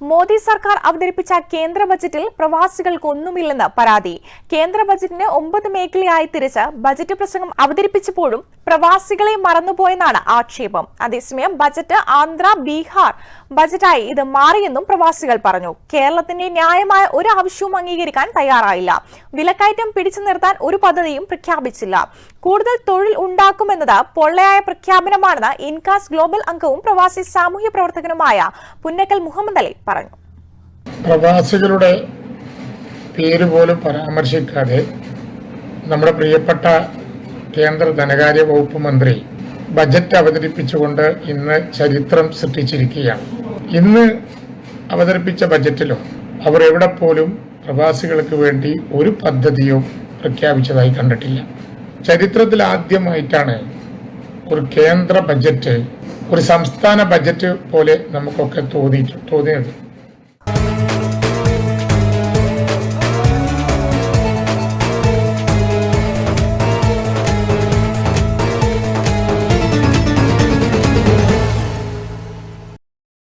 മോദി സർക്കാർ അവതരിപ്പിച്ച കേന്ദ്ര ബജറ്റിൽ പ്രവാസികൾക്കൊന്നുമില്ലെന്ന് പരാതി. കേന്ദ്ര ബജറ്റിന് ഒമ്പത് മേഖലയായി തിരിച്ച് ബജറ്റ് പ്രസംഗം അവതരിപ്പിച്ചപ്പോഴും പ്രവാസികളെ മറന്നുപോയെന്നാണ് ആക്ഷേപം. അതേസമയം ബജറ്റ് ആന്ധ്ര ബീഹാർ ബജറ്റായി ഇത് മാറിയെന്നും പ്രവാസികൾ പറഞ്ഞു. കേരളത്തിന്റെ ന്യായമായ ഒരു ആവശ്യവും അംഗീകരിക്കാൻ തയ്യാറായില്ല. വിലക്കയറ്റം പിടിച്ചു നിർത്താൻ ഒരു പദ്ധതിയും പ്രഖ്യാപിച്ചില്ല. കൂടുതൽ തൊഴിൽ ഉണ്ടാക്കുമെന്നത് പൊള്ളയായ പ്രഖ്യാപനമാണെന്ന് ഇൻകാസ് ഗ്ലോബൽ അംഗവും പ്രവാസി സാമൂഹ്യ പ്രവർത്തകനുമായ പുന്നക്കൽ മുഹമ്മദ് അലി പറഞ്ഞു. പ്രവാസികളുടെ പേര് പോലും പരാമർശിക്കാതെ നമ്മുടെ പ്രിയപ്പെട്ട കേന്ദ്ര ധനകാര്യ വകുപ്പ് മന്ത്രി ബജറ്റ് അവതരിപ്പിച്ചുകൊണ്ട് ഇന്ന് ചരിത്രം സൃഷ്ടിച്ചിരിക്കുകയാണ്. ഇന്ന് അവതരിപ്പിച്ച ബജറ്റിലും അവർ എവിടെ പോലും പ്രവാസികൾക്ക് വേണ്ടി ഒരു പദ്ധതിയും പ്രഖ്യാപിച്ചതായി കണ്ടിട്ടില്ല. ചരിത്രത്തിൽ ആദ്യമായിട്ടാണ് ഒരു കേന്ദ്ര ബജറ്റ് ഒരു സംസ്ഥാന ബജറ്റ് പോലെ നമുക്കൊക്കെ തോന്നി തോന്നിയത്.